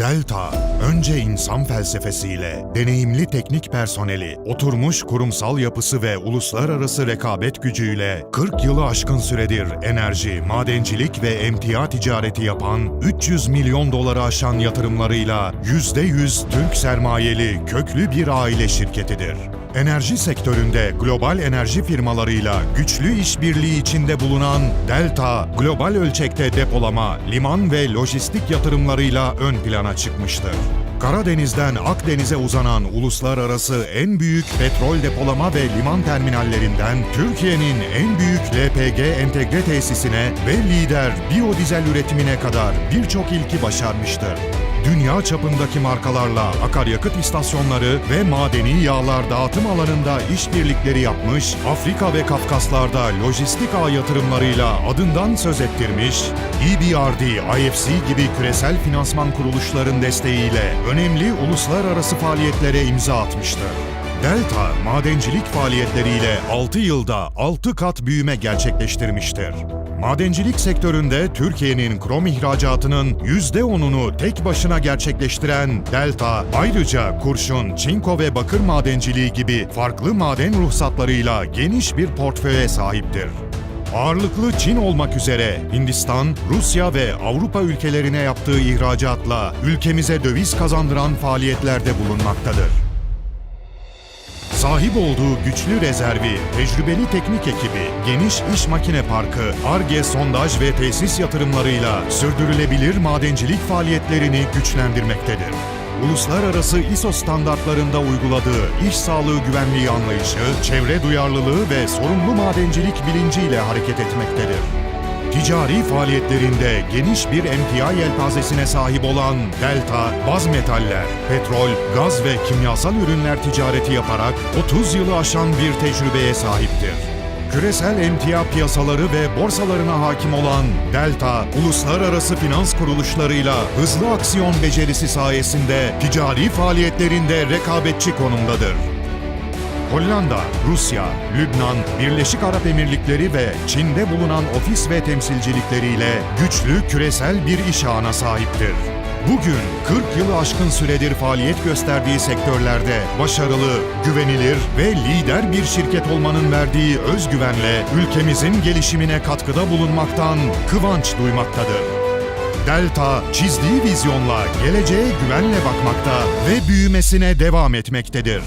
Delta, önce insan felsefesiyle, deneyimli teknik personeli, oturmuş kurumsal yapısı ve uluslararası rekabet gücüyle 40 yılı aşkın süredir enerji, madencilik ve emtia ticareti yapan 300 milyon doları aşan yatırımlarıyla %100 Türk sermayeli köklü bir aile şirketidir. Enerji sektöründe global enerji firmalarıyla güçlü işbirliği içinde bulunan Delta, global ölçekte depolama, liman ve lojistik yatırımlarıyla ön plana çıkmıştır. Karadeniz'den Akdeniz'e uzanan uluslararası en büyük petrol depolama ve liman terminallerinden Türkiye'nin en büyük LPG entegre tesisine ve lider biyodizel üretimine kadar birçok ilki başarmıştır dünya çapındaki markalarla akaryakıt istasyonları ve madeni yağlar dağıtım alanında işbirlikleri yapmış, Afrika ve Kafkaslar'da lojistik ağ yatırımlarıyla adından söz ettirmiş, EBRD, IFC gibi küresel finansman kuruluşların desteğiyle önemli uluslararası faaliyetlere imza atmıştır. Delta, madencilik faaliyetleriyle 6 yılda 6 kat büyüme gerçekleştirmiştir. Madencilik sektöründe Türkiye'nin krom ihracatının %10'unu tek başına gerçekleştiren Delta, ayrıca kurşun, çinko ve bakır madenciliği gibi farklı maden ruhsatlarıyla geniş bir portföye sahiptir. Ağırlıklı Çin olmak üzere Hindistan, Rusya ve Avrupa ülkelerine yaptığı ihracatla ülkemize döviz kazandıran faaliyetlerde bulunmaktadır. Sahip olduğu güçlü rezervi, tecrübeli teknik ekibi, geniş iş makine parkı, ARGE sondaj ve tesis yatırımlarıyla sürdürülebilir madencilik faaliyetlerini güçlendirmektedir. Uluslararası ISO standartlarında uyguladığı iş sağlığı güvenliği anlayışı, çevre duyarlılığı ve sorumlu madencilik bilinciyle hareket etmektedir. Ticari faaliyetlerinde geniş bir emtia yelpazesine sahip olan Delta, baz metaller, petrol, gaz ve kimyasal ürünler ticareti yaparak 30 yılı aşan bir tecrübeye sahiptir. Küresel emtia piyasaları ve borsalarına hakim olan Delta, uluslararası finans kuruluşlarıyla hızlı aksiyon becerisi sayesinde ticari faaliyetlerinde rekabetçi konumdadır. Hollanda, Rusya, Lübnan, Birleşik Arap Emirlikleri ve Çin'de bulunan ofis ve temsilcilikleriyle güçlü küresel bir iş ağına sahiptir. Bugün 40 yılı aşkın süredir faaliyet gösterdiği sektörlerde başarılı, güvenilir ve lider bir şirket olmanın verdiği özgüvenle ülkemizin gelişimine katkıda bulunmaktan kıvanç duymaktadır. Delta çizdiği vizyonla geleceğe güvenle bakmakta ve büyümesine devam etmektedir.